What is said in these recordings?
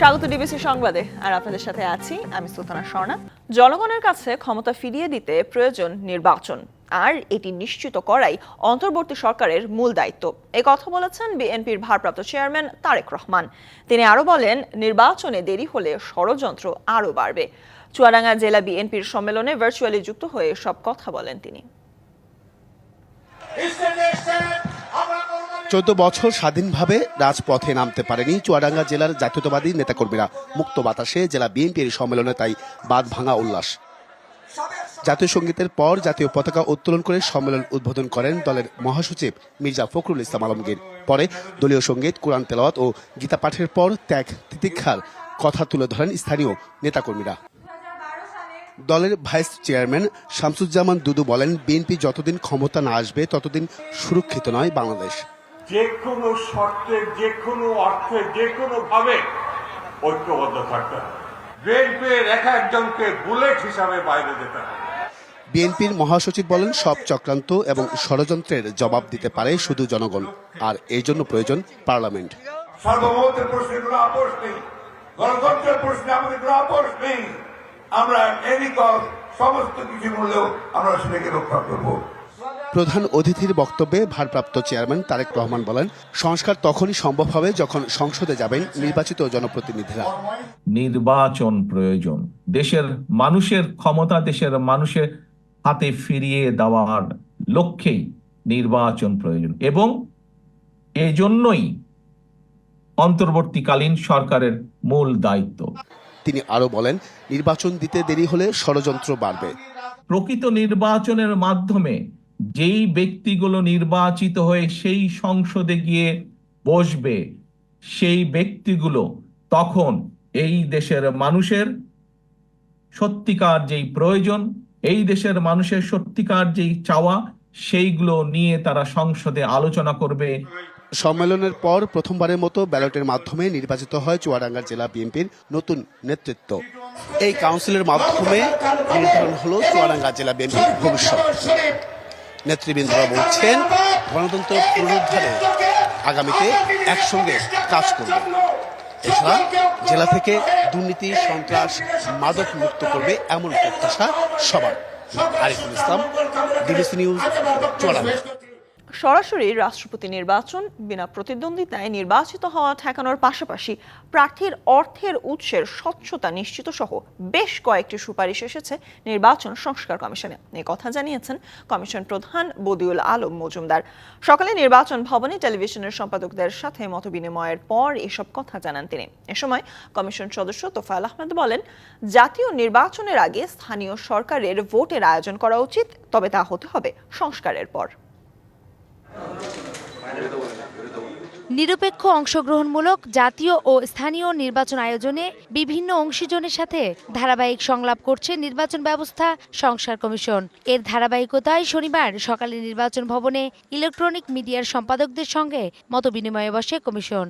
স্বাগত ডিবিসি সংবাদে। আর আপনাদের সাথে আছি আমি সুলতানা স্বর্ণা। জনগণের কাছে ক্ষমতা ফিরিয়ে দিতে প্রয়োজন নির্বাচন। আর এটি নিশ্চিত করাই অন্তর্বর্তী সরকারের মূল দায়িত্ব। এ কথা বলেছেন বিএনপির ভারপ্রাপ্ত চেয়ারম্যান তারেক রহমান। তিনি আরও বলেন, নির্বাচনে দেরি হলে ষড়যন্ত্র আরও বাড়বে। চুয়াডাঙ্গা জেলা বিএনপির সম্মেলনে ভার্চুয়ালি যুক্ত হয়ে সব কথা বলেন তিনি। চোদ্দ বছর স্বাধীনভাবে রাজপথে নামতে পারেনি চুয়াডাঙ্গা জেলার জাতীয়তাবাদী নেতাকর্মীরা। মুক্ত বাতাসে জেলা বিএনপির সম্মেলনে তাই বাদ ভাঙা উল্লাস। জাতীয় সঙ্গীতের পর জাতীয় পতাকা উত্তোলন করে সম্মেলন উদ্বোধন করেন দলের মহাসচিব মির্জা ফখরুল ইসলাম আলমগীর। পরে দলীয় সংগীত, কোরআন তেলাওয়াত ও গীতা পাঠের পর ত্যাগ, তিতিক্ষার কথা তুলে ধরেন স্থানীয় নেতাকর্মীরা। দলের ভাইস চেয়ারম্যান শামসুজ্জামান দুদু বলেন, বিএনপি যতদিন ক্ষমতা না আসবে ততদিন সুরক্ষিত নয় বাংলাদেশ। যে কোনো শর্তে যে কোনো অর্থে যে কোনো ভাবে ঐক্যবদ্ধ থাকতে হবে। বিএনপির এক একজনকে বুলেট হিসাবে বাইরে যেতে হবে। বিএনপির মহাসচিব বলেন সব চক্রান্ত এবং ষড়যন্ত্রের জবাব দিতে পারে শুধু জনগণ আর এই জন্য প্রয়োজন পার্লামেন্ট। সার্বভৌমত্বের প্রশ্নে কোনো আপোষ নেই গণতন্ত্রের প্রশ্নে আমাদের কোনো আপোষ নেই। আমরা এদিক সমস্ত কিছু মূল্যেও আমরা সেটাকে রক্ষা করব। প্রধান অতিথির বক্তব্যে ভারপ্রাপ্ত চেয়ারম্যান তারেক রহমান বলেন সংস্কার তখনই সম্ভব হবে যখন সংসদে যাবেন নির্বাচিত জনপ্রতিনিধিরা। নির্বাচন প্রয়োজন। দেশের মানুষের ক্ষমতা দেশের মানুষের হাতে ফিরিয়ে দেওয়ার লক্ষ্যেই নির্বাচন প্রয়োজন এবং এই জন্যই অন্তর্বর্তীকালীন সরকারের মূল দায়িত্ব। তিনি আরও বলেন নির্বাচন দিতে দেরি হলে ষড়যন্ত্র বাড়বে। প্রকৃত নির্বাচনের মাধ্যমে যেই ব্যক্তিগুলো নির্বাচিত হয়ে সেই সংসদে গিয়ে বসবে, সেই ব্যক্তিগুলো তখন এই দেশের মানুষের সত্যিকার যেই প্রয়োজন, এই দেশের মানুষের সত্যিকার যেই চাওয়া, সেইগুলো নিয়ে তারা সংসদে আলোচনা করবে। সম্মেলনের পর প্রথমবারের মতো ব্যালটের মাধ্যমে নির্বাচিত হয় চুয়াডাঙ্গা জেলা বিএনপির নতুন নেতৃত্ব। এই কাউন্সিলের মাধ্যমে নির্ধারণ হলো চুয়াডাঙ্গা জেলা বিএনপির ভবিষ্যৎ। নেতৃবৃন্দরা বলছেন, গণতন্ত্র পুনরুদ্ধারে আগামীতে একসঙ্গে কাজ করবে। এছাড়া জেলা থেকে দুর্নীতি, সন্ত্রাস, মাদক মুক্ত করবে এমন প্রত্যাশা সবার। আরিফুল ইসলাম ডিবিসি নিউজ চুয়াডাঙ্গা সরাসরি রাষ্ট্রপতি নির্বাচন বিনা প্রতিদ্বন্দ্বিতায় নির্বাচিত হওয়া ঠেকানোর পাশাপাশি প্রার্থীর অর্থের উৎসের স্বচ্ছতা নিশ্চিত সহ বেশ কয়েকটি সুপারিশ এসেছে নির্বাচন সংস্কার কমিশনে। এ কথা জানিয়েছেন কমিশন প্রধান বদিউল আলম মজুমদার। সকালে নির্বাচন ভবনে টেলিভিশনের সম্পাদকদের সাথে মতবিনিময়ের পর এসব কথা জানান তিনি। এ সময় কমিশন সদস্য তোফায়েল আহমেদ বলেন, জাতীয় নির্বাচনের আগে স্থানীয় সরকারের ভোটের আয়োজন করা উচিত, তবে তা হতে হবে সংস্কারের পর। নিরপেক্ষ অংশগ্রহণমূলক জাতীয় ও স্থানীয় নির্বাচন আয়োজনে বিভিন্ন অংশীজনের সাথে ধারাবাহিক সংলাপ করছে নির্বাচন ব্যবস্থা সংসার কমিশন। এর ধারাবাহিকতায় শনিবার সকালে নির্বাচন ভবনে ইলেকট্রনিক মিডিয়ার সম্পাদকদের সঙ্গে মতবিনিময়ে বসে কমিশন।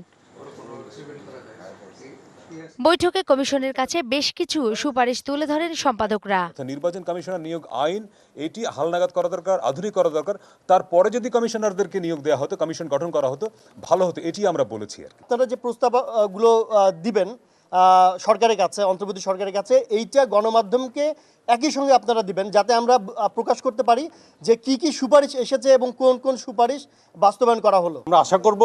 বৈঠকে কমিশনের কাছে বেশ কিছু সুপারিশ তুলে ধরেন সম্পাদকরা। তো নির্বাচন কমিশনার নিয়োগ আইন এটি হালনাগাদ করা দরকার আধুনিক করা দরকার। তারপরে যদি কমিশনারদেরকে নিয়োগ দেওয়া হতো কমিশন গঠন করা হতো ভালো হতো এটি আমরা বলেছি আর কি। আপনারা যে প্রস্তাবগুলো দিবেন সরকারের কাছে অন্তর্বর্তী সরকারের কাছে এইটা গণমাধ্যমকে একই সঙ্গে আপনারা দিবেন যাতে আমরা প্রকাশ করতে পারি যে কি কি সুপারিশ এসেছে এবং কোন কোন সুপারিশ বাস্তবায়ন করা হলো। আমরা আশা করব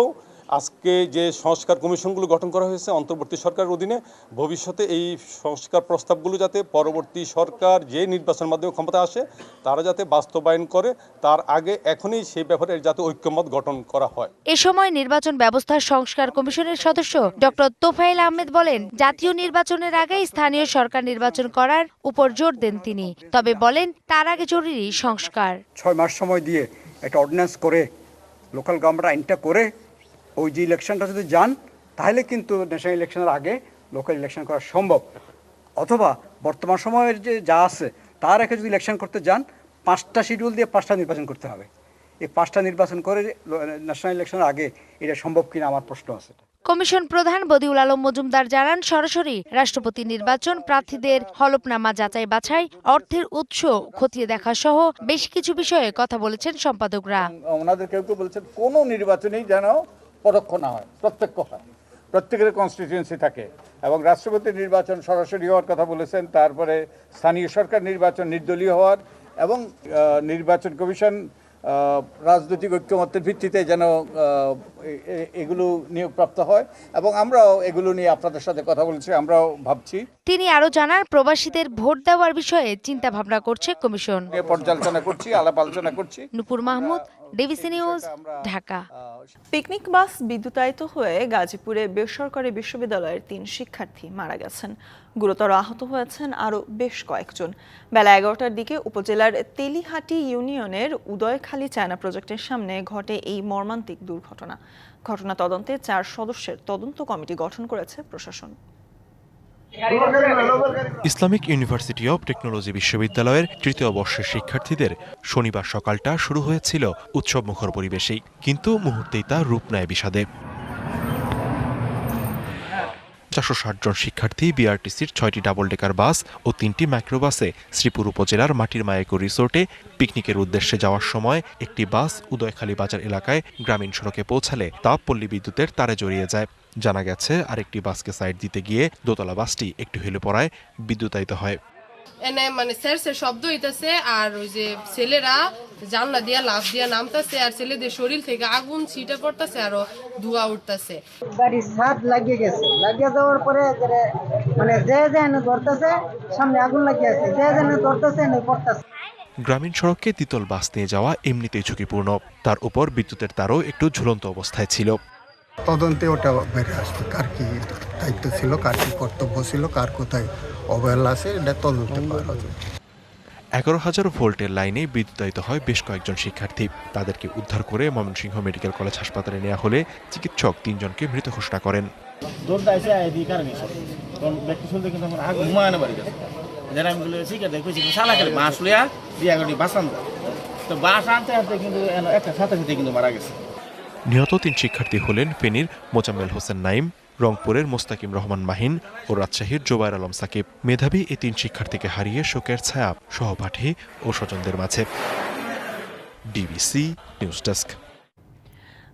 আজকে যে সংস্কার কমিশনগুলো গঠন করা হয়েছে অন্তর্বর্তী সরকারের অধীনে ভবিষ্যতে এই সংস্কার প্রস্তাবগুলো যাতে পরবর্তী সরকার যে নির্বাচনের মাধ্যমে ক্ষমতা আসে তারা যাতে বাস্তবায়ন করে তার আগে এখনই সেই ব্যাপারে যাতে ঐক্যমত গঠন করা হয়। এ সময় নির্বাচন ব্যবস্থার সংস্কার কমিশনের সদস্য ডক্টর তোফাইল আহমেদ বলেন জাতীয় নির্বাচনের আগে স্থানীয় সরকার নির্বাচন করার উপর জোর দেন তিনি। তবে বলেন তার আগে জরুরি সংস্কার। ছয় মাস সময় দিয়ে একটা অর্ডিন্যান্স করে লোকাল গভর্নমেন্ট আইনটা করে ওই যে ইলেকশনটা যদি যান তাহলে কিন্তু ন্যাশনাল ইলেকশনের আগে লোকাল ইলেকশন করা সম্ভব। অথবা বর্তমান সময়ের যে যা আছে তার আগে যদি ইলেকশন করতে যান পাঁচটা শিডিউল দিয়ে পাঁচটা নির্বাচন করতে হবে। এই পাঁচটা নির্বাচন করে ন্যাশনাল ইলেকশনের আগে এটা সম্ভব কিনা আমার প্রশ্ন আছে। কমিশন প্রধান বদিউল আলম মজুমদার জানান সরাসরি রাষ্ট্রপতি নির্বাচন প্রার্থীদের হলফনামা যাচাই বাছাই অর্থের উৎস খতিয়ে দেখা সহ বেশ কিছু বিষয়ে কথা বলেছেন সম্পাদকরা। ওনাদের কেউ কেউ বলছেন কোনো নির্বাচনেই যেন পরোক্ষ না হয় প্রত্যক্ষ হয় প্রত্যেকের কনস্টিটিউয়েন্সি থাকে এবং রাষ্ট্রপতি নির্বাচন সরাসরি হওয়ার কথা বলেছেন তারপরে স্থানীয় সরকার নির্বাচন নির্দলীয় হওয়ার এবং নির্বাচন কমিশন রাজনৈতিক ঐক্যমত্যের ভিত্তিতে যেন এগুলো নিয়োগপ্রাপ্ত হয় এবং আমরাও এগুলো নিয়ে আপনাদের সাথে কথা বলছি আমরাও ভাবছি। তিনি আরও জানান প্রবাসীদের ভোট দেওয়ার বিষয়ে চিন্তা ভাবনা করছে কমিশন। পর্যালোচনা করছি আলাপ আলোচনা করছি। Nupur Mahmud DBC news Dhaka. Picnic bus বিদ্যুতায়িত হয়ে গাজীপুরে বেসরকারি বিশ্ববিদ্যালয়ের তিন শিক্ষার্থী মারা গেছেন। গুরুতর আহত হয়েছেন আরও বেশ কয়েকজন। বেলা এগারোটার দিকে উপজেলার তেলিহাটি ইউনিয়নের উদয়খালী চায়না প্রজেক্টের সামনে ঘটে এই মর্মান্তিক দুর্ঘটনা। ঘটনা তদন্তে চার সদস্যের তদন্ত কমিটি গঠন করেছে প্রশাসন। ইসলামিক ইউনিভার্সিটি অব টেকনোলজি বিশ্ববিদ্যালয়ের তৃতীয় বর্ষের শিক্ষার্থীদের শনিবার সকালটা শুরু হয়েছিল উৎসবমুখর পরিবেশেই, কিন্তু মুহূর্তেই তা রূপ নেয় বিষাদে। চারশো ষাট জন শিক্ষার্থী, বিআরটিসির ছয়টি ডাবল ডেকার বাস ও তিনটি মাইক্রোবাসে শ্রীপুর উপজেলার মাটির মায়েকো রিসোর্টে পিকনিকের উদ্দেশ্যে যাওয়ার সময় একটি বাস উদয়খালী বাজার এলাকায় গ্রামীণ সড়কে পৌঁছালে তা পল্লী বিদ্যুতের তারে জড়িয়ে যায়। জানা গেছে আরেকটি বাসকে সাইড দিতে গিয়ে দোতলা বাসটি একটু হেলে পড়ায় বিদ্যুতায়িত হয়। এনে মানে স্যারসের শব্দ হইতাছে আর ওই যে ছেলেরা জানলা দিয়া লাফ দিয়া নামতাছে আর ছেলেদের শরীর থেকে আগুন ছিটে পড়তাছে আরও ধোঁয়া উঠতাছে। গাড়ির ছাদ লাগিয়ে গেছে। লাগিয়ে যাওয়ার পরে মানে যে যে এনে ধরতেছে সামনে আগুন লাগিয়ে আছে। যে যে এনে ধরতেছে এনে পড়তেছে। গ্রামীণ সড়ককে তিতল বাস নিয়ে যাওয়া এমনিতেই ঝুঁকিপূর্ণ। তার উপর বিদ্যুতের তারও একটু ঝুলন্ত অবস্থায় ছিল। তদন্তে ওটা বেড়ে আসবে। কার কি দায়িত্ব ছিল কার কি কর্তব্য ছিল কার কোথায় অবহেলা আছে এটা তদন্তে পাওয়া যাবে। এগারো হাজার ভোল্টের লাইনে বিদ্যুতায়িত হয় বেশ কয়েকজন শিক্ষার্থী। তাদেরকে উদ্ধার করে ময়মনসিংহ মেডিকেল কলেজ হাসপাতালে নেওয়া হলে চিকিৎসক তিনজনকে মৃত ঘোষণা করেন। তো বাস আনতে আনতে কিন্তু একটা সাথে সাথে কিন্তু মারা গেছে। নিহত তিন শিক্ষার্থী হলেন ফেনীর মোজাম্মেল হোসেন নাইম, রংপুরের মোস্তাকিম রহমান মাহিন ও রাজশাহীর জোবায়ের আলম সাকিব। মেধাবী এই তিন শিক্ষার্থীকে হারিয়ে শোকের ছায়া, সহপাঠী ও স্বজনদের মাঝে। DBC news desk.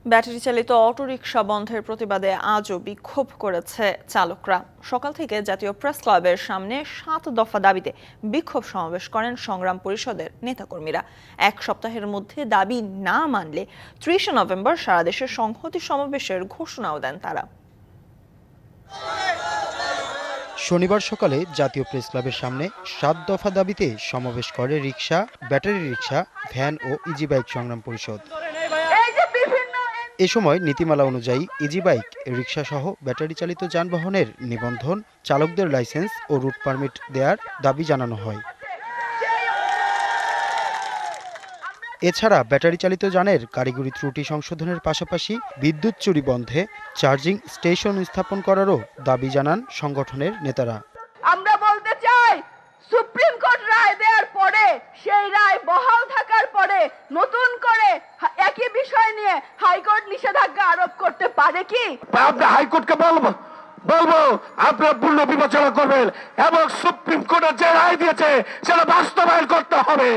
ব্যাটারি চালিত অটোরিকশা বন্ধের প্রতিবাদে আজও বিক্ষোভ করেছে চালকরা। সকাল থেকে জাতীয় প্রেস ক্লাবের সামনে সাত দফা দাবিতে বিক্ষোভ সমাবেশ করেন সংগ্রাম পরিষদের নেতাকর্মীরা। এক সপ্তাহের মধ্যে দাবি না মানলে ত্রিশে নভেম্বর সারা দেশে সংহতি সমাবেশের ঘোষণাও দেন তারা। শনিবার সকালে জাতীয় প্রেস ক্লাবের সামনে সাত দফা দাবিতে সমাবেশ করে রিক্সা ব্যাটারি রিক্সা ভ্যান ও ইজি বাইক সংগ্রাম পরিষদ। এ সময় নীতিমালা অনুযায়ী ইজি বাইক রিক্সা সহ ব্যাটারি চালিত যানবাহনের নিবন্ধন, চালকদের লাইসেন্স ও রুট পারমিট দেওয়ার দাবি জানানো হয়। এছাড়া ব্যাটারি চালিত যানের কারিগরি ত্রুটি সংশোধনের পাশাপাশি বিদ্যুৎ চুরি বন্ধে চার্জিং স্টেশন স্থাপন করারও দাবি জানান সংগঠনের নেতারা। সুপ্রিম কোর্ট রায় দেওয়ার পরে সেই রায় বহাল থাকার পরে নতুন করে একই বিষয় নিয়ে হাইকোর্ট নিষেধাজ্ঞা আরোপ করতে পারে কি? আমরা হাইকোর্টকে বলব বলব আপনারা পূর্ণ বিবেচনা করবেন এবং সুপ্রিম কোর্টের যে রায় দিয়েছে সেটা বাস্তবায়ন করতে হবে।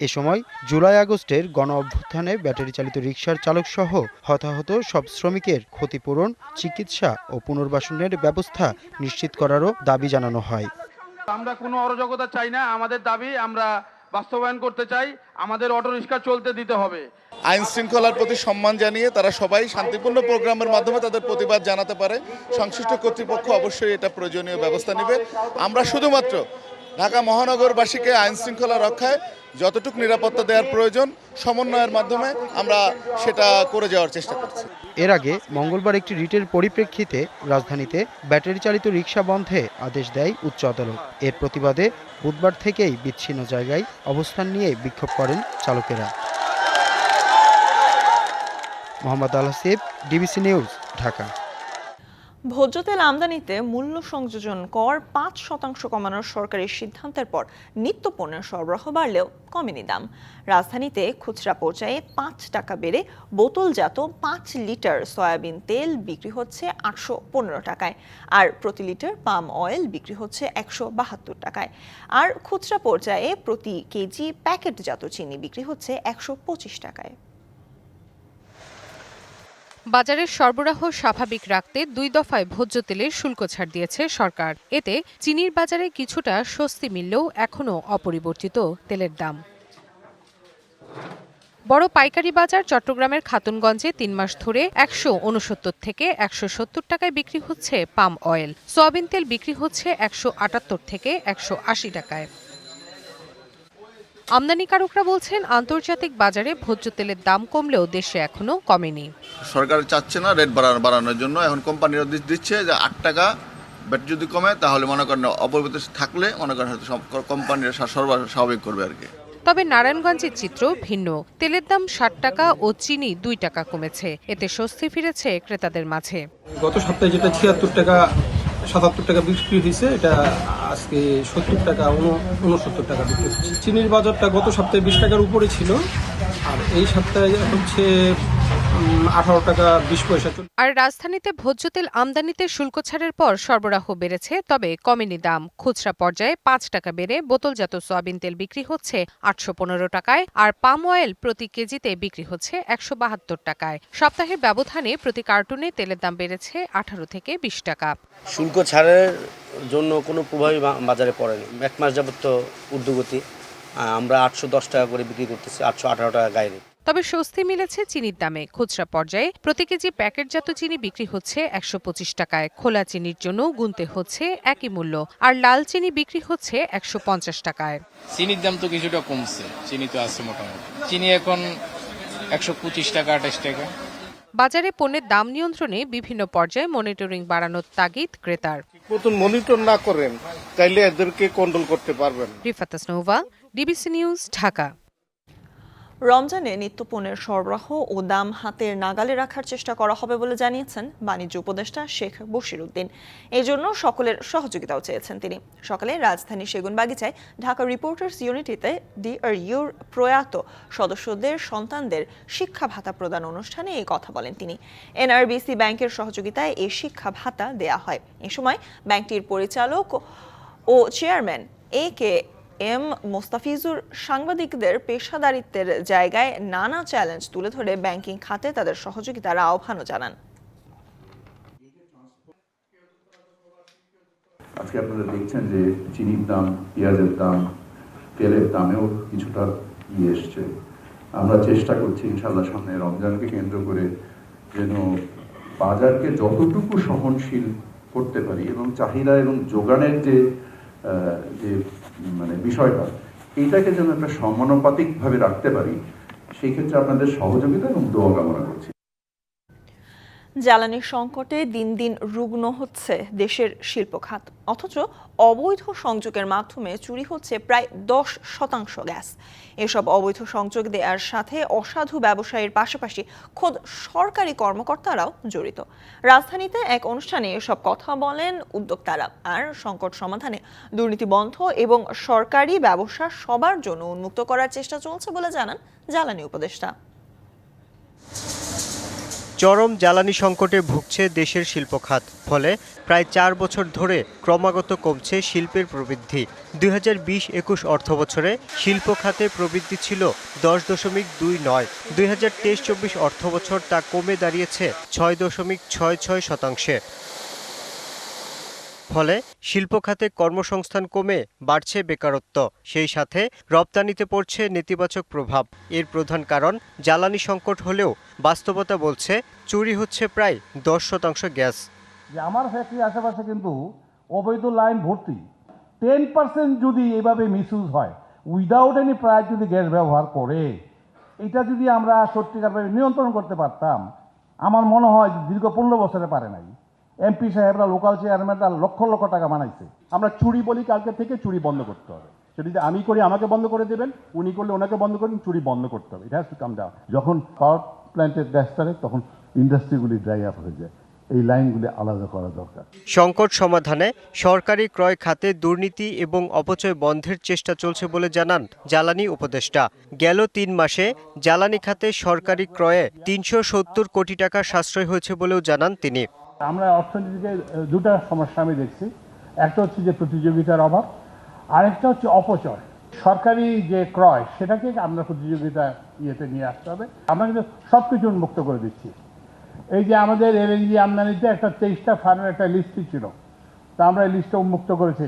এ সময় জুলাই আগস্টের গণ অভ্যুত্থানে ব্যাটারি চালিত রিকশার চালক সহ হতাহত সব শ্রমিকের ক্ষতিপূরণ চিকিৎসা ও পুনর্বাসনের ব্যবস্থা নিশ্চিত করারও দাবি জানানো হয়। আমরা কোনো অরাজকতা চাই না, আমাদের দাবি আমরা বাস্তবায়ন করতে চাই, আমাদের অটো রিক্সা চলতে দিতে হবে। আইন শৃঙ্খলার প্রতি সম্মান জানিয়ে তারা সবাই শান্তিপূর্ণ প্রোগ্রামের মাধ্যমে তাদের প্রতিবাদ জানাতে পারে। সংশ্লিষ্ট কর্তৃপক্ষ অবশ্যই এটা প্রয়োজনীয় ব্যবস্থা নেবে। আমরা শুধুমাত্র ঢাকা মহানগরবাসীকে আইন শৃঙ্খলা রক্ষায় যতটুকু নিরাপত্তা দেওয়ার প্রয়োজন, সমন্বয়ের মাধ্যমে আমরা সেটা করে যাওয়ার চেষ্টা করছি। এর আগে মঙ্গলবার একটি রিটের পরিপ্রেক্ষিতে রাজধানীতে ব্যাটারি চালিত রিক্সা বন্ধে আদেশ দেয় উচ্চ আদালত। এর প্রতিবাদে বুধবার থেকেই বিচ্ছিন্ন জায়গায় অবস্থান নিয়ে বিক্ষোভ করেন চালকেরা। Mohammad Al Hasib DBC news, Dhaka. ভোজ্য তেল আমদানিতে মূল্য সংযোজন কর পাঁচ শতাংশ কমানোর সরকারের সিদ্ধান্তের পর নিত্য পণ্যের সরবরাহ বাড়লেও কমেনি দাম। রাজধানীতে খুচরা পর্যায়ে পাঁচ টাকা বেড়ে বোতলজাত পাঁচ লিটার সয়াবিন তেল বিক্রি হচ্ছে আটশো পনেরো টাকায় আর প্রতি লিটার পাম অয়েল বিক্রি হচ্ছে একশো বাহাত্তর টাকায়। আর খুচরা পর্যায়ে প্রতি কেজি প্যাকেটজাত চিনি বিক্রি হচ্ছে একশো পঁচিশ টাকায়। বাজারের সরবরাহ স্বাভাবিক রাখতে দুই দফায় ভোজ্য তেলের শুল্ক ছাড় দিয়েছে সরকার। এতে চিনির বাজারে কিছুটা স্বস্তি মিললেও এখনও অপরিবর্তিত তেলের দাম। বড় পাইকারি বাজার চট্টগ্রামের খাতুনগঞ্জে তিন মাস ধরে একশো উনসত্তর থেকে একশো সত্তর টাকায় বিক্রি হচ্ছে পাম অয়েল। সয়াবিন তেল বিক্রি হচ্ছে একশো আটাত্তর থেকে একশো আশি টাকায়। আমদানিকারকরা বলছেন আন্তর্জাতিক বাজারে ভোজ্য তেলের দাম কমলেও দেশে এখনও কমেনি। সরকার চাচ্ছে না রেট বাড়ানো বাড়ানোর জন্য। এখন কোম্পানিরা দিচ্ছে যে আট টাকা ব্যাটারি যদি কমে তাহলে মনে করেন অপরিবর্তিত থাকলে মনে করেন হয়তো সব কোম্পানিরা স্বাভাবিক করবে আর কি। তবে নারায়ণগঞ্জের চিত্র ভিন্ন। তেলের দাম ষাট টাকা ও চিনি দুই টাকা কমেছে। এতে স্বস্তি ফিরেছে ক্রেতাদের মাঝে। গত সপ্তাহে যেটা ছিয়াত্তর টাকা সাতাত্তর টাকা বিক্রি হয়েছে এটা আজকে সত্তর টাকা উনসত্তর টাকা বিক্রি হচ্ছে। চিনির বাজারটা গত সপ্তাহে বিশ টাকার উপরে ছিল, আর এই সপ্তাহে হচ্ছে আঠারো টাকা বিশ পয়সা আর রাজধানীতে ভোজ্য তেল আমদানিতে শুল্ক ছাড়ের পর সরবরাহ বেড়েছে তবে কমেনি দাম। খুচরা পর্যায়ে পাঁচ টাকা বেড়ে বোতলজাত সয়াবিন তেল বিক্রি হচ্ছে আটশো পনেরো টাকায় আর পাম অয়েল প্রতি কেজিতে বিক্রি হচ্ছে একশো বাহাত্তর টাকায়। সপ্তাহের ব্যবধানে প্রতি কার্টুনে তেলের দাম বেড়েছে আঠারো থেকে বিশ টাকা। শুল্ক ছাড়ের জন্য কোনো প্রভাবই বাজারে পড়েনি। এক মাস যাবত তো ঊর্ধ্বগতি। আমরা আটশো দশ টাকা করে বিক্রি করতেছি আটশো আঠারো টাকা গায়ে তবে স্বস্তি মিলেছে চিনির দামে। খুচরা পর্যায়ে প্রতি কেজি প্যাকেটজাত চিনি বিক্রি হচ্ছে একশো পঁচিশ টাকায়। খোলা চিনির জন্য গুনতে হচ্ছে একই মূল্য। আর লাল চিনি বিক্রি হচ্ছে একশো পঞ্চাশ টাকায়। চিনির দাম তো কিছুটা কমছে। চিনি তো আছে মোটামুটি। চিনি এখন একশো পঁচিশ টাকা আঠাশ টাকা। বাজারে পণ্যের দাম নিয়ন্ত্রণে বিভিন্ন পর্যায়ে মনিটরিং বাড়ানোর তাগিদ ক্রেতার। মতন মনিটর না করেন তাইলে এদেরকে কন্ট্রোল করতে পারবেন রিফাত নোভা ডিবিসি নিউজ ঢাকা। রমজানে নিত্যপণ্যের সরবরাহ ও দাম হাতের নাগালে রাখার চেষ্টা করা হবে বলে জানিয়েছেন বাণিজ্য উপদেষ্টা শেখ বশির উদ্দিন। এই জন্য সকলের সহযোগিতাও চেয়েছেন তিনি। সকালে রাজধানী সেগুনবাগিচায় ঢাকা রিপোর্টার্স ইউনিটিতে ডিআরইউর প্রয়াত সদস্যদের সন্তানদের শিক্ষা ভাতা প্রদান অনুষ্ঠানে এই কথা বলেন তিনি। এনআরবিসি ব্যাংকের সহযোগিতায় এই শিক্ষা ভাতা দেয়া হয়। এ সময় ব্যাংকটির পরিচালক ও chairman A K M Mostafizur সাংবাদিকদের পেশাদারিত্বের জায়গায় নানা চ্যালেঞ্জ তুলে ধরে ব্যাংকিং খাতে তাদের সহযোগিতার আহ্বানও জানান। আজকে আপনারা দেখছেন যে চিনির দাম, পেঁয়াজের দাম, তেলের দামেও কিছুটা ইয়ে এসছে। আমরা চেষ্টা করছি ইনশাল্লাহ সামনে রমজানকে কেন্দ্র করে যেন বাজারকে যতটুকু সহনশীল করতে পারি এবং চাহিদা এবং যোগানের যে যে মানে বিষয়টা এইটাকে যেন একটা সমানুপাতিকভাবে রাখতে পারি, সেই ক্ষেত্রে আপনাদের সহযোগিতা এবং দোয়া কামনা করছি। জ্বালানি সংকটে দিন দিন রুগ্ন হচ্ছে দেশের শিল্প খাত। অথচ অবৈধ সংযোগের মাধ্যমে চুরি হচ্ছে প্রায় দশ শতাংশ গ্যাস। এসব অবৈধ সংযোগ দেওয়ার সাথে অসাধু ব্যবসায়ীর পাশাপাশি খোদ সরকারি কর্মকর্তারাও জড়িত। রাজধানীতে এক অনুষ্ঠানে এসব কথা বলেন উদ্যোক্তারা। আর সংকট সমাধানে দুর্নীতি বন্ধ এবং সরকারি ব্যবসা সবার জন্য উন্মুক্ত করার চেষ্টা চলছে বলে জানান জ্বালানি উপদেষ্টা। চরম জ্বালানি সংকটে ভুগছে দেশের শিল্প খাত ফলে প্রায় চার বছর ধরে ক্রমাগত কমছে শিল্পের প্রবৃদ্ধি। দুই হাজার বিশ একুশ অর্থ বছরে শিল্প খাতে প্রবৃদ্ধি ছিল দশ দশমিক দুই নয়। দুই হাজার তেইশ চব্বিশ অর্থ বছর তা কমে দাঁড়িয়েছে ছয় দশমিক ছয় ছয় শতাংশে। ফলে শিল্প খাতে কর্মসংস্থান কমে বাড়ছে বেকারত্ব। সেই সাথে রপ্তানিতে পড়ছে নেতিবাচক প্রভাব। এর প্রধান কারণ, জ্বালানি সংকট হলেও বাস্তবতা বলছে চুরি হচ্ছে প্রায় দশ শতাংশ গ্যাস। আমার ফ্যাক্টরি আশেপাশে কিন্তু অবৈধ লাইন ভর্তি। টেন পার্সেন্ট যদি এভাবে মিসইউজ হয়, উইদাউট এনি প্রায় যদি গ্যাস ব্যবহার করে, এটা যদি আমরা সত্যিকারভাবে নিয়ন্ত্রণ করতে পারতাম, আমার মনে হয় দীর্ঘ পনেরো বছরে পারে নাই। এমপি সাহেবরা লোকাল চেয়ারম্যানরা লক্ষ লক্ষ টাকা বানাইছে। আমরা চুরি বলি কালকে থেকে চুরি বন্ধ করতে হবে। সেটা যদি আমি করি, আমাকে বন্ধ করে দেবেন, উনি করলে ওনাকে বন্ধ করবেন চুরি বন্ধ করতে হবে। এটা হ্যাজ টু কাম ডাউন যখন পাওয়ার প্ল্যান্টের গ্যাস ছাড়ে তখন ইন্ডাস্ট্রিগুলি ড্রাই আপ হয়ে যায়। এই লাইনগুলি আলাদা করা দরকার। সংকট সমাধানে সরকারি ক্রয় খাতে দুর্নীতি এবং অপচয় বন্ধের চেষ্টা চলছে বলে জানান জ্বালানি উপদেষ্টা। গেল তিন মাসে জ্বালানি খাতে সরকারি ক্রয়ে তিনশো সত্তর কোটি টাকা সাশ্রয় হয়েছে বলেও জানান তিনি। আমরা অর্থনীতিতে দুটা সমস্যা আমি দেখছি। একটা হচ্ছে যে প্রতিযোগিতার অভাব আরেকটা হচ্ছে অপচয়। সরকারি যে ক্রয় সেটাকে আমরা প্রতিযোগিতা ইয়েতে নিয়ে আসতে হবে। আমরা কিন্তু সব কিছু উন্মুক্ত করে দিচ্ছি। এই যে আমাদের এলএনজি আমদানিতে একটা তেইশটা ফার্মের একটা লিস্টই ছিল তা আমরা এই লিস্টটা উন্মুক্ত করেছি।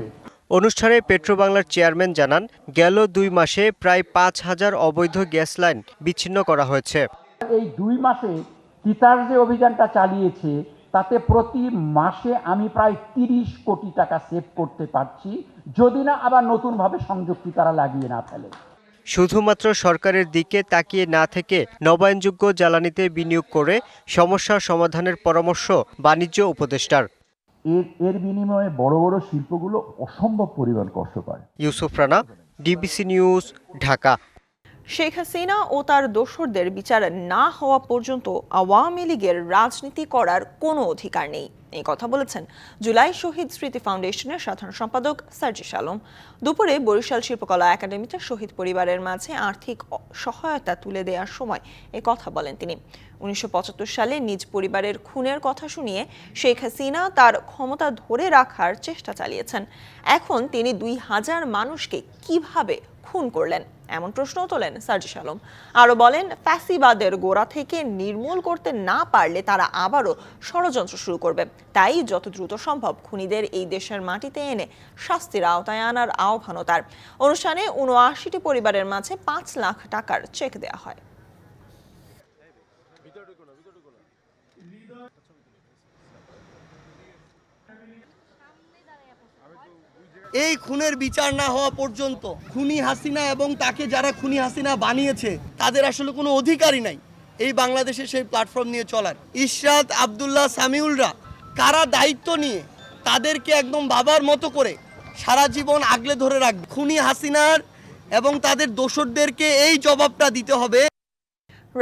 অনুষ্ঠানে পেট্রোবাংলার চেয়ারম্যান জানান গেল দুই মাসে প্রায় পাঁচ হাজার অবৈধ গ্যাস লাইন বিচ্ছিন্ন করা হয়েছে। এই দুই মাসে তিতার যে অভিযানটা চালিয়েছে তাতে প্রতি মাসে আমি প্রায় তিরিশ কোটি টাকা সেভ করতে পারছি যদি না আবার নতুনভাবে সংযুক্তি তারা লাগিয়ে না ফেলে। শুধুমাত্র সরকারের দিকে তাকিয়ে না থেকে নবায়নযোগ্য জ্বালানিতে বিনিয়োগ করে সমস্যার সমাধানের পরামর্শ বাণিজ্য উপদেষ্টার। এর এর বিনিময়ে বড় বড় শিল্পগুলো অসম্ভব পরিমাণ কষ্ট পায়। Yusuf Rana DBC news Dhaka. Sheikh Hasina ও তার দোসরদের বিচার না হওয়া পর্যন্ত আওয়ামী লীগের রাজনীতি করার কোনো অধিকার নেই। এই কথা বলেছেন জুলাই শহীদ স্মৃতি ফাউন্ডেশনের সাধারণ সম্পাদক সার্জিস আলম দুপুরে বরিশাল শিল্পকলা একাডেমিতে শহীদ পরিবারের মাঝে আর্থিক সহায়তা তুলে দেওয়ার সময় এ কথা বলেন তিনি। উনিশশো পঁচাত্তর সালে নিজ পরিবারের খুনের কথা শুনিয়ে শেখ হাসিনা তার ক্ষমতা ধরে রাখার চেষ্টা চালিয়েছেন। এখন তিনি দুই হাজার মানুষকে কীভাবে খুন করলেন। এমন প্রশ্ন তোলেন সার্জিস আলম। আরও বলেন, ফ্যাসিবাদের গোড়া থেকে নির্মূল করতে না পারলে তারা আবারও ষড়যন্ত্র শুরু করবে। তাই যত দ্রুত সম্ভব খুনিদের এই দেশের মাটিতে এনে শাস্তির আওতায় আনার আহ্বানও তার। অনুষ্ঠানে উনআশিটি পরিবারের মাঝে পাঁচ লাখ টাকার চেক দেওয়া হয়। এই খুনের বিচার না হওয়া পর্যন্ত খুনি হাসিনা এবং তাকে যারা খুনি হাসিনা বানিয়েছে, তাদের আসলে কোনো অধিকারই নাই এই বাংলাদেশে সেই প্ল্যাটফর্ম নিয়ে চলার। ইশরাত, আবদুল্লাহ, সামিউলরা কারা দায়িত্ব নিয়ে তাদেরকে একদম বাবার মতো করে সারা জীবন আগলে ধরে রাখবে? খুনি হাসিনার এবং তাদের দোসরদেরকে এই জবাবটা দিতে হবে।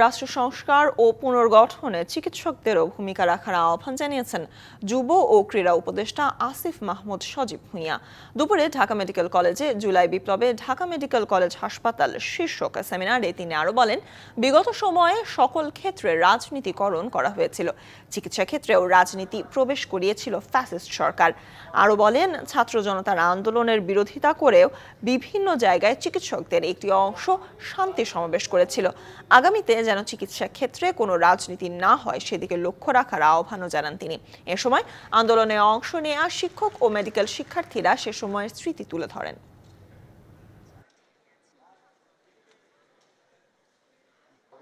রাষ্ট্র সংস্কার ও পুনর্গঠনে চিকিৎসকদেরও ভূমিকা রাখার আহ্বান জানিয়েছেন যুব ও ক্রীড়া উপদেষ্টা আসিফ মাহমুদ সজীব ভুঁইয়া। দুপুরে ঢাকা মেডিকেল কলেজে জুলাই বিপ্লবে ঢাকা মেডিকেল কলেজ হাসপাতাল শীর্ষক সেমিনারে তিনি আরও বলেন, বিগত সময়ে সকল ক্ষেত্রে রাজনীতিকরণ করা হয়েছিল। চিকিৎসা ক্ষেত্রেও রাজনীতি প্রবেশ করিয়েছিল ফ্যাসিস্ট সরকার। আরও বলেন, ছাত্র জনতার আন্দোলনের বিরোধিতা করেও বিভিন্ন জায়গায় চিকিৎসকদের একটি অংশ শান্তি সমাবেশ করেছিল। আগামীতে যেন চিকিৎসা ক্ষেত্রে কোনো রাজনীতি না হয়, সেদিকে লক্ষ্য রাখার আহ্বানও জানান তিনি। এ সময় আন্দোলনে অংশ নেওয়া শিক্ষক ও মেডিকেল শিক্ষার্থীরা সে সময়ের স্মৃতি তুলে ধরেন।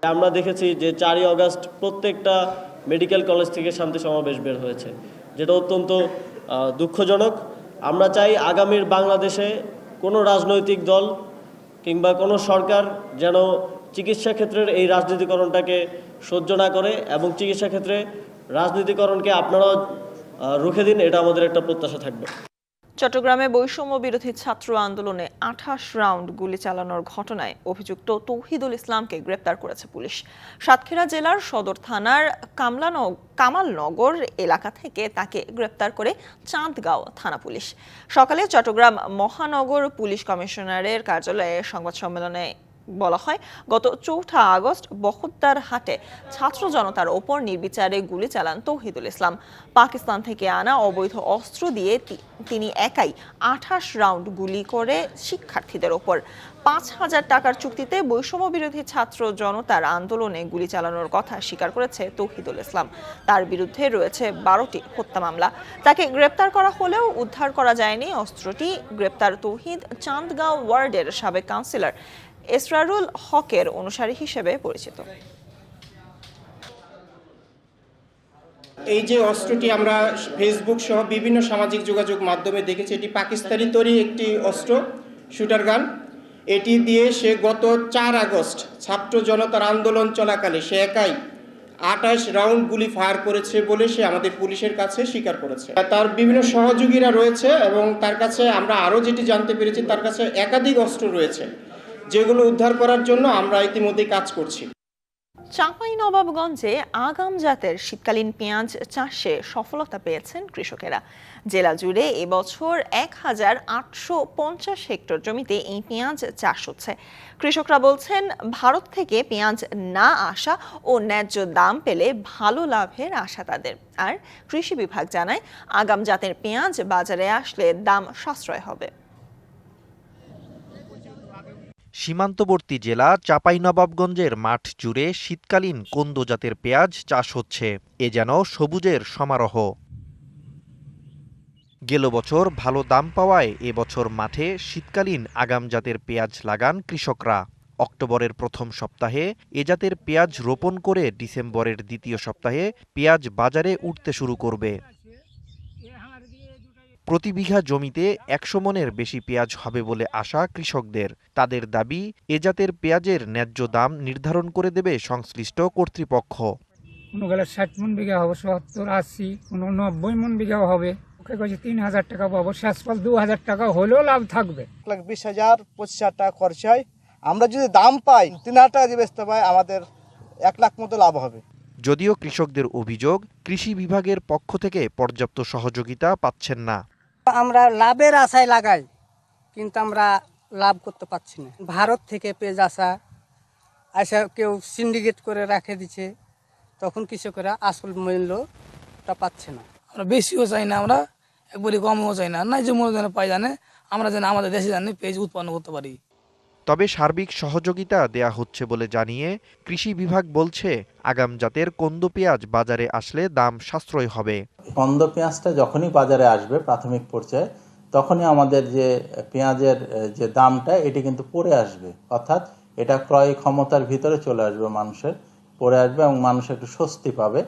আমরা দেখেছি যে চারই আগস্ট প্রত্যেকটা মেডিকেল কলেজ থেকে শান্তি সমাবেশ বের হয়েছে, যেটা অত্যন্ত দুঃখজনক। আমরা চাই আগামীর বাংলাদেশে কোনো রাজনৈতিক দল কিংবা কোনো সরকার যেন চিকিৎসা ক্ষেত্রের এই রাজনীতিকরণটাকে সহ্য না করে এবং চিকিৎসা ক্ষেত্রে রাজনীতিকরণকে আপনারা রুখে দিন, এটা আমাদের একটা প্রত্যাশা থাকবে। চট্টগ্রামে বৈষম্য বিরোধী ছাত্র আন্দোলনে আঠাশ রাউন্ড গুলি চালানোর ঘটনায় অভিযুক্ত তৌহিদুল ইসলামকে গ্রেপ্তার করেছে পুলিশ। সাতক্ষীরা জেলার সদর থানার কামলান কামালনগর এলাকা থেকে তাকে গ্রেপ্তার করে চাঁদগাঁও থানা পুলিশ। সকালে চট্টগ্রাম মহানগর পুলিশ কমিশনারের কার্যালয়ে সংবাদ সম্মেলনে বলা হয়, গত চৌঠা আগস্ট বহদ্দার হাটে ছাত্র জনতার ওপর নির্বিচারে গুলি চালান তৌহিদুল ইসলাম। পাকিস্তান থেকে আনা অবৈধ অস্ত্র দিয়ে তিনি একাই আঠাশ রাউন্ড গুলি করে শিক্ষার্থীদের ওপর। পাঁচ হাজার টাকার চুক্তিতে বৈষম্য বিরোধী ছাত্র জনতার আন্দোলনে গুলি চালানোর কথা স্বীকার করেছে তৌহিদুল ইসলাম। তার বিরুদ্ধে রয়েছে বারোটি হত্যা মামলা। তাকে গ্রেপ্তার করা হলেও উদ্ধার করা যায়নি অস্ত্রটি। গ্রেপ্তার তৌহিদ চান্দগাঁও ওয়ার্ডের সাবেক কাউন্সিলর এসরারুল হকের অনুসারী হিসেবে পরিচিত। এই যে অস্ত্রটি আমরা ফেসবুক সহ বিভিন্ন সামাজিক যোগাযোগ মাধ্যমে দেখেছি, এটি পাকিস্তানি তৈরি একটি অস্ত্র, শুটার গান। এটি দিয়ে সে গত চার আগস্ট ছাত্র জনতার আন্দোলন চলাকালে সে একাই আঠাশ রাউন্ড গুলি ফায়ার করেছে বলে সে আমাদের পুলিশের কাছে স্বীকার করেছে। তার বিভিন্ন সহযোগীরা রয়েছে এবং তার কাছে আমরা আরও যেটি জানতে পেরেছি, তার কাছে একাধিক অস্ত্র রয়েছে। যেগুলো উদ্ধার করার জন্য আমরা ইতিমধ্যে কাজ করছি। চাঁপাই নবাবগঞ্জে আগাম জাতের শীতকালীন পেঁয়াজ চাষে সফলতা পেয়েছেন কৃষকেরা। জেলা জুড়ে এবছর এক হাজার আটশো পঞ্চাশ হেক্টর জমিতে এই পেঁয়াজ চাষ হচ্ছে। কৃষকরা বলছেন, ভারত থেকে পেঁয়াজ না আসা ও ন্যায্য দাম পেলে ভালো লাভের আশা তাদের। আর কৃষি বিভাগ জানায়, আগাম জাতের পেঁয়াজ বাজারে আসলে দাম সাশ্রয় হবে। সীমান্তবর্তী জেলা চাঁপাইনবাবগঞ্জের মাঠ জুড়ে শীতকালীন কোন্দো জাতের পেঁয়াজ চাষ হচ্ছে। এ যেন সবুজের সমারোহ। গেল বছর ভালো দাম পাওয়ায় এবছর মাঠে শীতকালীন আগাম জাতের পেঁয়াজ লাগান কৃষকরা। অক্টোবরের প্রথম সপ্তাহে এ জাতের পেঁয়াজ রোপণ করে ডিসেম্বরের দ্বিতীয় সপ্তাহে পেঁয়াজ বাজারে উঠতে শুরু করবে। প্রতি বিঘা জমিতে একশো মনের বেশি পেঁয়াজ হবে বলে আশা কৃষকদের। তাদের দাবি এ জাতের পেঁয়াজের ন্যায্য দাম নির্ধারণ করে দেবে সংশ্লিষ্ট কর্তৃপক্ষ। কোনো গেলে ষাট মন বিঘা হবে সত্তর আশি কোনো নব্বই মন বিঘাও হবে। ওকে কয়েছে তিন হাজার টাকা পাবো শেষ ফল দু হাজার টাকা হলেও লাভ থাকবে। এক লাখ বিশ হাজার পঁচিশ হাজার টাকা খরচ হয় আমরা যদি দাম পাই তিন হাজার টাকা দিয়ে বেচতে পাই আমাদের এক লাখ মতো লাভ হবে। যদিও কৃষকদের অভিযোগ কৃষি বিভাগের পক্ষ থেকে পর্যাপ্ত সহযোগিতা পাচ্ছেন না। আমরা লাভের আশায় লাগাই, কিন্তু আমরা লাভ করতে পারছি না। ভারত থেকে পেজ আসা আসা কেউ সিন্ডিকেট করে রাখে দিচ্ছে তখন কৃষকেরা আসল মূল্যটা পাচ্ছে না। আমরা বেশিও চাই না আমরা, একবারই কমও চাই না। নাই যে যেন পাই জানে, আমরা যেন আমাদের দেশে জানি পেজ উৎপন্ন করতে পারি। তবে সার্বিক সহযোগিতা দেয়া হচ্ছে বলে জানিয়ে কৃষি বিভাগ বলছে, আগাম জাতের কন্দ পেঁয়াজ বাজারে আসলে দাম সাশ্রয় হবে। কন্দ পেঁয়াজটা যখনই বাজারে আসবে প্রাথমিক পর্যায়ে, তখনই আমাদের যে পেঁয়াজের যে দামটা, এটি কিন্তু পড়ে আসবে। অর্থাৎ এটা ক্রয় ক্ষমতার ভিতরে চলে আসবে মানুষের, পড়ে আসবে এবং মানুষ একটু স্বস্তি পাবে।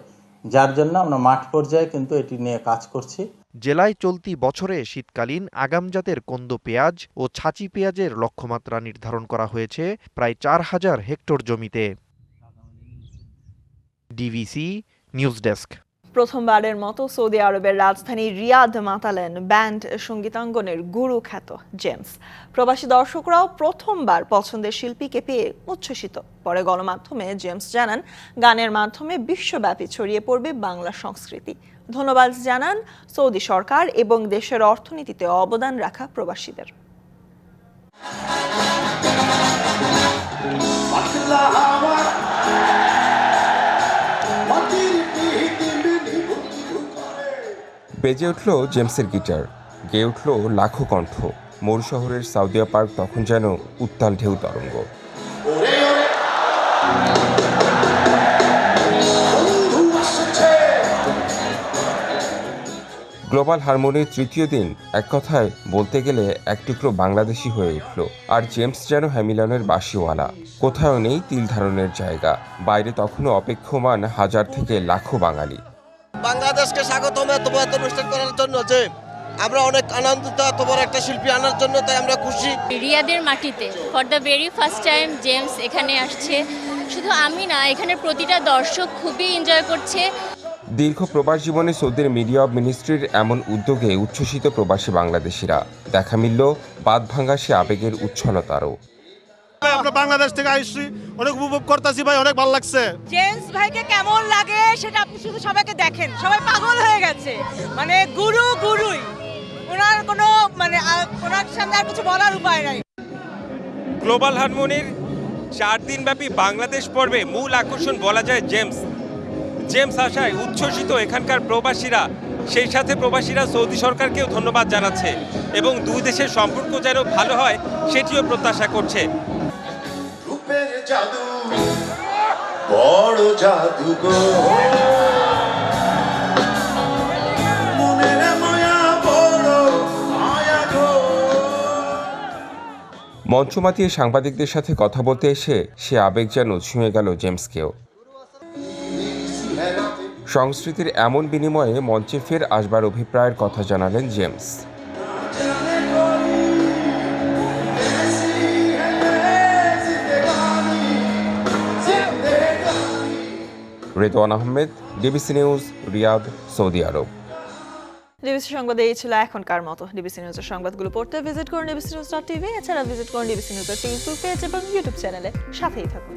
যার জন্য আমরা মাঠ পর্যায়ে কিন্তু এটি নিয়ে কাজ করছি। জেলায় চলতি বছরে শীতকালীন আগাম জাতের কন্দ পেঁয়াজ ও ছাঁচি পেঁয়াজের লক্ষ্যমাত্রা নির্ধারণ করা হয়েছে প্রায় চার হাজার হেক্টর জমিতে। DBC news desk. প্রথমবারের মতো সৌদি আরবের রাজধানী রিয়াদ মাতালেন ব্যান্ড সঙ্গীতাঙ্গনের গুরু খ্যাত জেমস। প্রবাসী দর্শকরাও প্রথমবার পছন্দের শিল্পীকে পেয়ে উচ্ছ্বসিত। পরে গণমাধ্যমে জেমস জানান, গানের মাধ্যমে বিশ্বব্যাপী ছড়িয়ে পড়বে বাংলা সংস্কৃতি। ধন্যবাদ জানান সৌদি সরকার এবং দেশের অর্থনীতিতে অবদান রাখা প্রবাসীদের। বেজে উঠল জেমসের গিটার। গেয়ে উঠল লাখো কণ্ঠ। মোর শহরের সাউদিয়া পার্ক তখন যেন উত্তাল ঢেউ তরঙ্গ। গ্লোবাল হারমোনির তৃতীয় দিন এক কথায় বলতে গেলে এক টুকরো বাংলাদেশি হয়ে উঠল। আর জেমস যেন হ্যামিলনের বাসিওয়ালা কোথাও নেই তিল ধারণের জায়গা। বাইরে তখনও অপেক্ষমান হাজার থেকে লাখো বাঙালি। বাংলাদেশকে স্বাগতম একটা অনুষ্ঠান করার জন্য যে আমরা অনেক আনন্দিত তোমার একটা শিল্পী আনার জন্য তাই আমরা খুশি। রিয়াদের মাটিতে for the very first time James এখানে আসছে। শুধু আমি না এখানে প্রতিটা দর্শক খুবই এনজয় করছে। দীর্ঘ প্রবাস জীবনে সৌদির মিডিয়া অব মিনিস্ট্রির এমন উদ্যোগে উচ্ছ্বসিত প্রবাসী বাংলাদেশিরা। দেখা মিলল বাদ ভাঙ্গা সে আবেগের উচ্ছলতারও আমরা বাংলাদেশ থেকে আসছি। অনেক উপভোগ করতেছি ভাই অনেক ভালো লাগছে। জেমস ভাইকে কেমন লাগে সেটা আপনি শুধু সবাইকে দেখেন। সবাই পাগল হয়ে গেছে। মানে গুরু গুরুই। ওনার কোনো মানে ওনার সামনে আর কিছু বলার উপায় নাই। গ্লোবাল হারমোনির চার দিনব্যাপী বাংলাদেশ পর্বে মূল আকর্ষণ বলা যায় জেমস। জেমস আসায় উচ্ছ্বসিত এখানকার প্রবাসীরা সেই সাথে প্রবাসীরা সৌদি সরকারকেও ধন্যবাদ জানাচ্ছে এবং দুই দেশের সম্পর্ক যেন ভালো হয় সেটিও প্রত্যাশা করছে। জাদু, বড় জাদু গো। মঞ্চ মাতিয়ে সাংবাদিকদের সাথে কথা বলতে এসে সে আবেগ যেন ছুঁয়ে গেল জেমসকেও। সংস্কৃতির এমন বিনিময়ে মঞ্চে ফের আসবার অভিপ্রায়ের কথা জানালেন James. Redwan Ahmed DBC news, Riyadh, Saudi Arabia. DBC সংবাদে এই ছিল এখনকার মতো। ডিবিসি নিউজের সংবাদগুলো পড়তে ভিজিট করুন ডিবিসি নিউজ ডট টিভি, এছাড়া ভিজিট করুন ডিবিসি নিউজের ফেসবুক পেজ এবং ইউটিউব চ্যানেলে। সাথেই থাকুন।